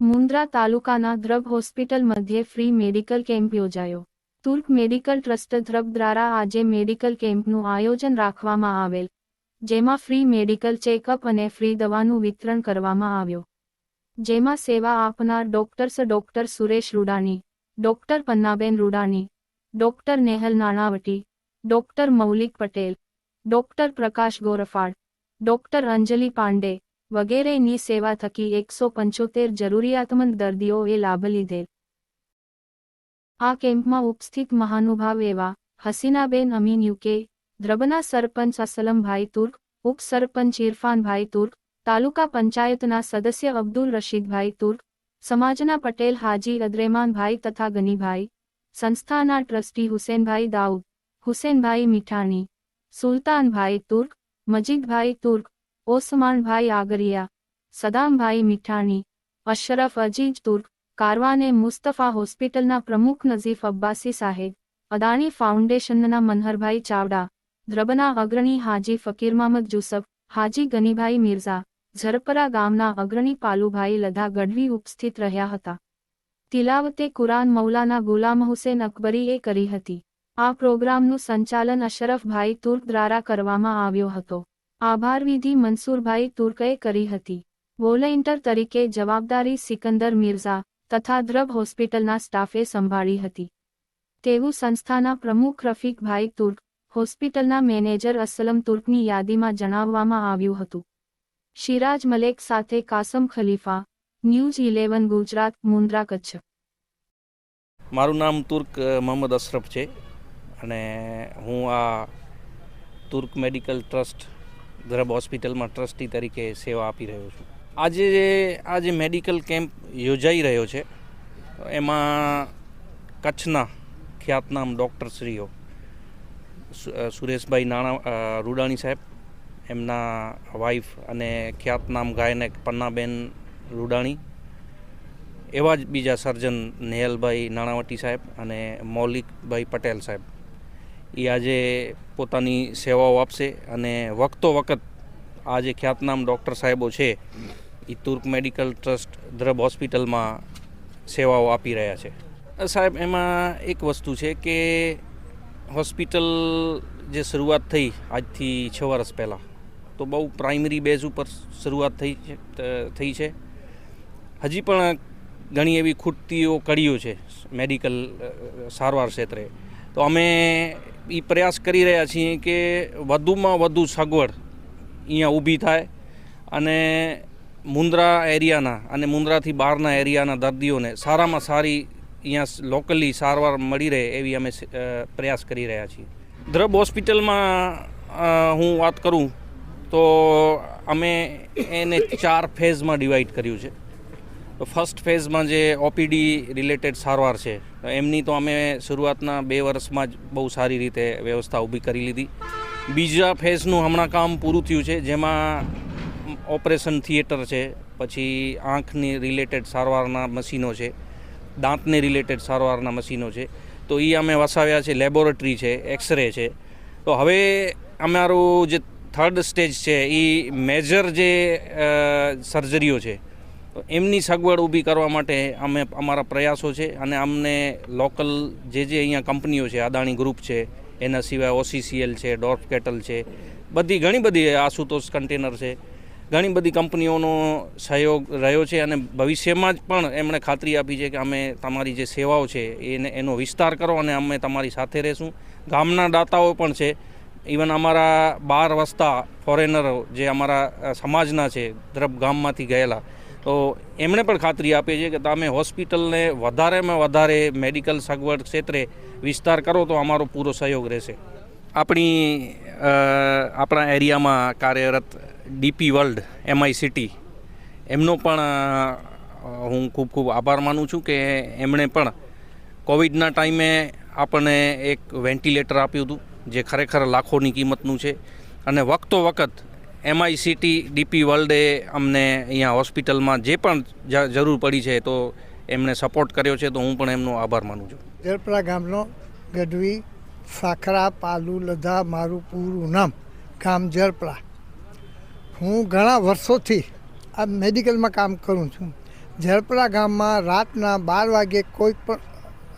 મુન્દ્રા તાલુકાના દ્રબ હોસ્પિટલ મધ્યે free medical camp યોજાયો. તુર્ક મેડિકલ ટ્રસ્ટ દ્રબ દ્વારા આજે મેડિકલ કેમ્પનું આયોજન રાખવામાં આવેલ, જેમાં ફ્રી મેડિકલ ચેકઅપ અને ફ્રી દવાનું વિતરણ કરવામાં આવ્યો. જેમાં સેવા આપનાર doctors doctor Suresh Rudani, doctor Pannaben Rudani doctor Nehal Nanavati, doctor Maulik Patel, doctor Prakash Gorfal doctor Anjali Pandey વગેરેની સેવા થકી એકસો પંચોતેર જરૂરિયાતમંદ દર્દીઓએ લાભ લીધેલ. આ કેમ્પમાં ઉપસ્થિત મહાનુભાવ એવા હસીનાબેન અમીન યુકે, દ્રબના સરપંચ અસલમભાઈ તુર્ક ઉપસરપંચ ઇરફાનભાઈ તુર્ક, તાલુકા પંચાયતના સદસ્ય અબ્દુલ રશીદભાઈ તુર્ક, સમાજના પટેલ હાજી અદ્રેમાનભાઈ તથા ગનીભાઈ સંસ્થાના ટ્રસ્ટી હુસેનભાઈ દાઉદ, હુસેનભાઈ મીઠાણી, સુલતાનભાઈ તુર્ક, મજીદભાઈ તુર્ક, ઓસમાનભાઈ આગરિયા, સદામભાઈ મીઠાણી, અશરફ અજીજ તુર્ક, કારવાને મુસ્તફા હોસ્પિટલના પ્રમુખ નઝીફ અબ્બાસી સાહેબ, અદાણી ફાઉન્ડેશનના મનહરભાઈ ચાવડા, દ્રબના અગ્રણી હાજી ફકીર મહમદ જુસફ, હાજી ગનીભાઈ મિર્ઝા, ઝરપરા ગામના અગ્રણી પાલુભાઈ લધા ગઢવી ઉપસ્થિત રહ્યા હતા. તિલાવતે કુરાન મૌલાના ગુલામ હુસેન અકબરીએ કરી હતી. આ પ્રોગ્રામનું સંચાલન અશરફભાઈ તુર્ક દ્વારા કરવામાં આવ્યો હતો. આભાર વિધિ મનસુરભાઈ તુર્કએ કરી હતી. વોલેન્ટર તરીકે જવાબદારી સિકંદર મિર્ઝા તથા દ્રબ હોસ્પિટલના સ્ટાફે સંભાળી હતી. તેવું સંસ્થાના પ્રમુખ રફીકભાઈ તુર્ક હોસ્પિટલના મેનેજર અસલમ તુર્કની યાદીમાં જણાવવામાં આવ્યું હતું. શિરાજ મલેક સાથે કાસમ ખલીફા ન્યૂઝ ઇલેવન ગુજરાત, મુન્દ્રા, કચ્છ. મારું નામ તુર્ક મોહમ્મદ અશરફ છે અને હું આ તુર્ક મેડિકલ ટ્રસ્ટ, ધ્રબ હોસ્પિટલમાં ટ્રસ્ટી તરીકે સેવા આપી રહ્યો છું. આજે આ જે મેડિકલ કેમ્પ યોજાઈ રહ્યો છે, એમાં કચ્છના ખ્યાતનામ ડૉક્ટરશ્રીઓ સુરેશભાઈ નાણા રૂડાણી સાહેબ, એમના વાઈફ અને ખ્યાતનામ ગાયનેક પન્નાબેન રૂડાણી, એવા જ બીજા સર્જન નેહલભાઈ નાણાવટી સાહેબ અને મૌલિકભાઈ પટેલ સાહેબ. એ આજે પોતાની સેવાઓ આપશે અને વખતો વખત આ જે ખ્યાતનામ ડૉક્ટર સાહેબો છે એ તુર્ક મેડિકલ ટ્રસ્ટ ધ્રબ હોસ્પિટલમાં સેવાઓ આપી રહ્યા છે. સાહેબ, એમાં એક વસ્તુ છે કે હોસ્પિટલ જે શરૂઆત થઈ આજથી છ વર્ષ પહેલાં, તો બહુ પ્રાઇમરી બેઝ ઉપર શરૂઆત થઈ છે થઈ છે. હજી પણ ઘણી એવી ખૂટતીઓ કડીઓ છે મેડિકલ સારવાર ક્ષેત્રે. તો અમે એ પ્રયાસ કરી રહ્યા છીએ કે વધુમાં વધુ સગવડ અહીંયા ઊભી થાય અને મુન્દ્રા એરિયાના અને મુન્દ્રાથી બહારના એરિયાના દર્દીઓને સારામાં સારી અહીંયા લોકલી સારવાર મળી રહે એવી અમે પ્રયાસ કરી રહ્યા છીએ. દ્રબ હોસ્પિટલમાં હું વાત કરું તો અમે એને ચાર ફેઝમાં ડિવાઈડ કર્યું છે. તો ફર્સ્ટ ફેઝમાં જે ઓપીડી રિલેટેડ સારવાર છે એમની તો અમે શરૂઆતના બે વર્ષમાં જ બહુ સારી રીતે વ્યવસ્થા ઊભી કરી લીધી. બીજા ફેઝનું હમણાં કામ પૂરું થયું છે, જેમાં ઓપરેશન થિયેટર છે, પછી આંખની રિલેટેડ સારવારના મશીનો છે, દાંતને રિલેટેડ સારવારના મશીનો છે, તો એ અમે વસાવ્યા છે લેબોરેટરી છે એક્સરે છે. તો હવે અમારું જે થર્ડ સ્ટેજ છે એ મેજર જે સર્જરીઓ છે તો એમની સગવડ ઊભી કરવા માટે અમે અમારા પ્રયાસો છે અને અમને લોકલ જે જે અહીંયા કંપનીઓ છે, અદાણી ગ્રુપ છે, એના સિવાય ઓસીસીએલ છે, ડોર્ફ કેટલ છે, બધી ઘણી બધી આશુતોષ કન્ટેનર છે. ઘણી બધી કંપનીઓનો સહયોગ રહ્યો છે અને ભવિષ્યમાં જ પણ એમણે ખાતરી આપી છે કે અમે તમારી જે સેવાઓ છે એને, એનો વિસ્તાર કરો અને અમે તમારી સાથે રહેશું. ગામના દાતાઓ પણ છે. ઇવન અમારા બાર વસતા ફોરેનરો જે અમારા સમાજના છે દ્રબ ગામમાંથી ગયેલા તો એમણે પણ ખાતરી આપી છે કે તમે હોસ્પિટલને વધારેમાં વધારે મેડિકલ સગવડ ક્ષેત્રે વિસ્તાર કરો તો અમારો પૂરો સહયોગ રહેશે. આપણી આપણા એરિયામાં કાર્યરત ડીપી વર્લ્ડ, એમઆઈ સિટી, એમનો પણ હું ખૂબ ખૂબ આભાર માનું છું કે એમણે પણ કોવિડના ટાઈમે આપણને એક વેન્ટિલેટર આપ્યું હતું, જે ખરેખર લાખોની કિંમતનું છે. અને વખતો વખત એમઆઈ સિટી ડીપી વર્લ્ડે અમને અહીંયા હોસ્પિટલમાં જે પણ જરૂર પડી છે તો એમણે સપોર્ટ કર્યો છે તો હું પણ એમનો આભાર માનું છું. જરપરા ગામનો ગઢવી, સાખરા, પાલુ, લધા, મારું પૂરું નામ ગામ જરપરા. હું ઘણા વર્ષોથી આ મેડિકલમાં કામ કરું છું. જરપરા ગામમાં રાતના બાર વાગે કોઈ પણ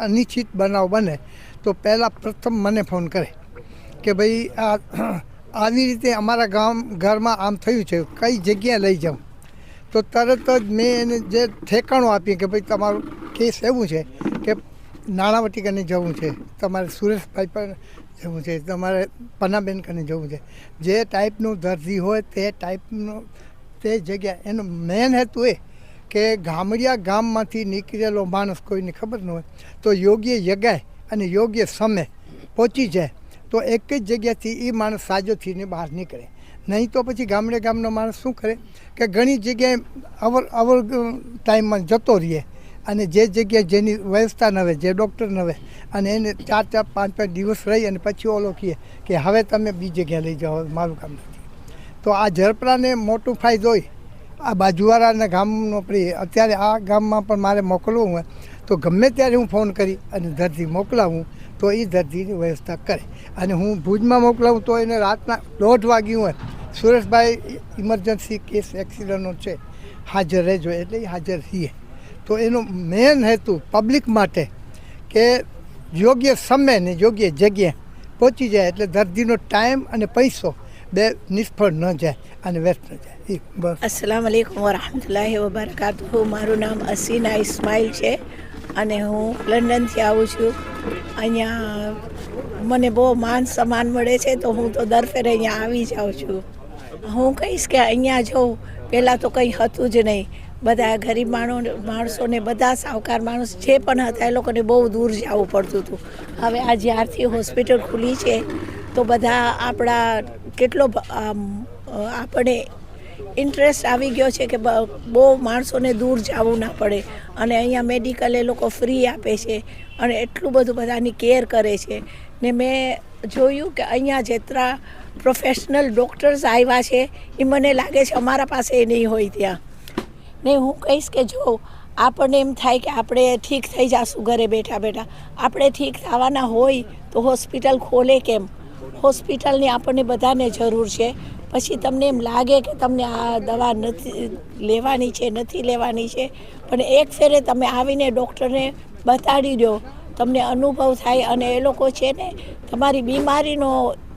અનિશ્ચિત બનાવ બને તો પહેલાં પ્રથમ મને ફોન કરે કે ભાઈ આ આવી રીતે અમારા ગામ, ઘરમાં આમ થયું છે, કઈ જગ્યાએ લઈ જાઉં? તો તરત જ મેં એને જે ઠેકાણું આપ્યું કે ભાઈ તમારું કેસ એવું છે કે નાણાવટી કને જવું છે, તમારે સુરેશભાઈ પર જવું છે, તમારે પનાબેન કને જવું છે. જે ટાઈપનું દર્દી હોય તે ટાઈપનું તે જગ્યા, એનો મેન હેતુ એ કે ગામડિયા ગામમાંથી નીકળેલો માણસ કોઈને ખબર ન હોય, તો યોગ્ય જગ્યાએ અને યોગ્ય સમય પહોંચી જાય. તો એક જ જગ્યાથી એ માણસ સાજો થઈને બહાર નીકળે. નહીં તો પછી ગામડે ગામનો માણસ શું કરે કે ઘણી જગ્યાએ અવર અવર ટાઈમમાં જતો રહીએ અને જે જગ્યાએ જેની વ્યવસ્થા ન હોય જે ડૉક્ટર ન હોય અને એને ચાર ચાર, પાંચ પાંચ દિવસ રહી અને પછી ઓલો કહીએ કે હવે તમે બીજી જગ્યાએ લઈ જાઓ, મારું કામ નથી. તો આ ઝરપરાને મોટું ફાયદો હોય. આ બાજુવાળાના ગામનો પ્રિય અત્યારે આ ગામમાં પણ મારે મોકલવું હોય તો ગમે ત્યારે હું ફોન કરી અને દર્દી મોકલાવું તો એ દર્દીની વ્યવસ્થા કરે. અને હું ભુજમાં મોકલાવું તો એને રાતના દોઢ વાગ્યું હોય. સુરેશભાઈ ઇમરજન્સી કેસ એક્સિડન્ટનો છે. હાજર રહેજો એટલે એ હાજર રહીએ. તો એનો મેન હેતુ પબ્લિક માટે કે યોગ્ય સમય ને યોગ્ય જગ્યાએ પહોંચી જાય એટલે દર્દીનો ટાઈમ અને પૈસો બે નિષ્ફળ ન જાય અને વ્યસ્ત ન જાય. અસલામ વાલેકુમ વરહમતુલ્લાહ વબરકાતુહુ મારું નામ અસીના ઇસ્માઇલ છે. અને હું લંડનથી આવું છું. અહીંયા મને બહુ માન સન્માન મળે છે તો હું તો દર ફેરે અહીંયા આવી જાઉં છું. હું કહીશ કે અહીંયા જઉં પહેલાં તો કંઈ હતું જ નહીં. બધા ગરીબ માણો, માણસોને બધા સાવકાર માણસ જે પણ હતા એ લોકોને બહુ દૂર જવું પડતું હતું. હવે આ જ્યારથી હોસ્પિટલ ખુલી છે તો બધા આપણા કેટલો આપણે ઇન્ટરેસ્ટ આવી ગયો છે કે બહુ માણસોને દૂર જવું ના પડે. અને અહીંયા મેડિકલ એ લોકો ફ્રી આપે છે અને એટલું બધું બધાની કેર કરે છે. ને મેં જોયું કે અહીંયા જેટલા પ્રોફેશનલ ડૉક્ટર્સ આવ્યા છે, એ મને લાગે છે અમારા પાસે એ નહીં હોય ત્યાં. ને હું કહીશ કે જો, આપણને એમ થાય કે આપણે ઠીક થઈ જશું ઘરે બેઠા બેઠા. આપણે ઠીક થવાના હોય તો હોસ્પિટલ ખોલે કેમ? હોસ્પિટલની આપણને બધાને જરૂર છે. પછી તમને એમ લાગે કે તમને આ દવા નથી, લેવાની છે, નથી લેવાની છે, પણ એક ફેરે તમે આવીને ડૉક્ટરને બતાડી દો, તમને અનુભવ થાય અને એ લોકો છે ને તમારી બીમારીનો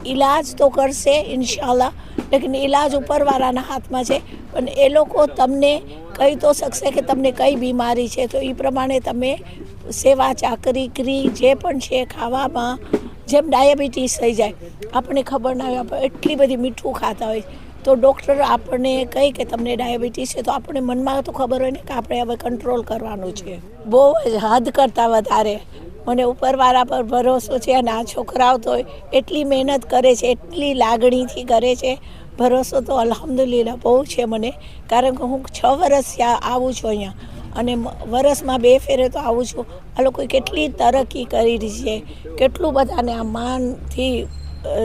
ઈલાજ તો કરશે ઇન્શાલ્લાહ લેકિન ઈલાજ ઉપરવાળાના હાથમાં છે, પણ એ લોકો તમને કહી તો શકશે કે તમને કઈ બીમારી છે, તો એ પ્રમાણે તમે સેવા ચાકરી કરી જે પણ છે ખાવામાં જેમ ડાયાબિટીસ થઈ જાય, આપણને ખબર ના હોય, આપણે એટલી બધી મીઠું ખાતા હોય. તો ડૉક્ટર આપણને કહે કે તમને ડાયાબિટીસ છે, તો આપણે મનમાં તો ખબર હોય ને કે આપણે હવે કંટ્રોલ કરવાનું છે. બહુ જ હદ કરતાં વધારે. મને ઉપરવાળા પર ભરોસો છે અને આ છોકરાઓ તો એટલી મહેનત કરે છે, એટલી લાગણીથી કરે છે. ભરોસો તો અલહમદુલિલ્લા બહુ છે મને. કારણ કે હું છ વર્ષ આવું છું અહીંયા. અને વરસમાં બે ફેરે તો આવું છું આ લોકોએ કેટલી તરક્કી કરી છે કેટલું બધાને આ માનથી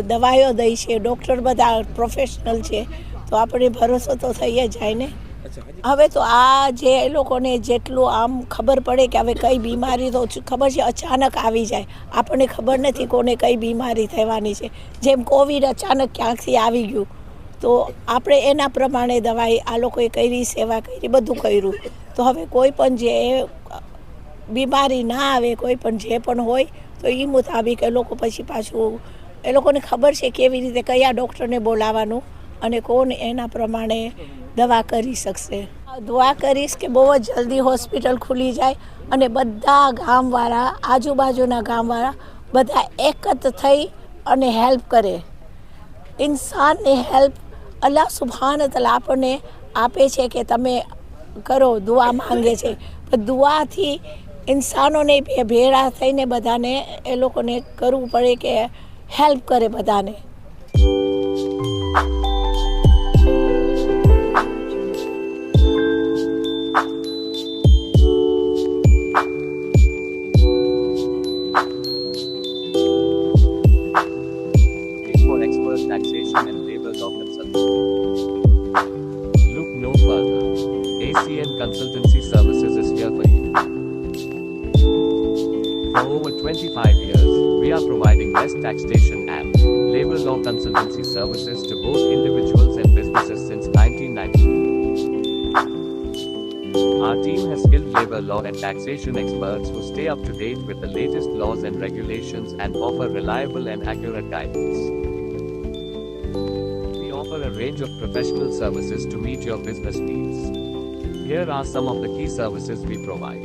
દવાઈઓ દઈ છે ડૉક્ટર બધા પ્રોફેશનલ છે તો આપણે ભરોસો તો થઈ જાય ને? હવે તો આ જે એ લોકોને જેટલું આમ ખબર પડે કે હવે કઈ બીમારી તો ખબર છે અચાનક આવી જાય. આપણને ખબર નથી કોને કઈ બીમારી થવાની છે. જેમ કોવિડ અચાનક ક્યાંકથી આવી ગયું તો આપણે એના પ્રમાણે દવાઈ આ લોકોએ કરી સેવા કરી બધું કર્યું. તો હવે કોઈ પણ જે બીમારી ના આવે, કોઈ પણ જે પણ હોય, તો એ મુતાબિક એ લોકો પછી પાછું, એ લોકોને ખબર છે કેવી રીતે કયા ડૉક્ટરને બોલાવવાનું અને કોણ એના પ્રમાણે દવા કરી શકશે. દુઆ કરીશ કે બહુ જ જલ્દી હોસ્પિટલ ખુલી જાય અને બધા ગામવાળા, આજુબાજુના ગામવાળા બધા એકત્ર થઈ અને હેલ્પ કરે. ઇન્સાનને હેલ્પ અલ્લાહ સુભાન તલા આપણને આપે છે કે તમે કરો, દુઆ માંગે છે. પણ દુઆથી ઇન્સાનોને ભેળા થઈને બધાને એ લોકોને કરવું પડે કે હેલ્પ કરે બધાને. Services to both individuals and businesses since 1990. Our team has skilled labor law and taxation experts who stay up to date with the latest laws and regulations and offer reliable and accurate guidance. We offer a range of professional services to meet your business needs. Here are some of the key services we provide.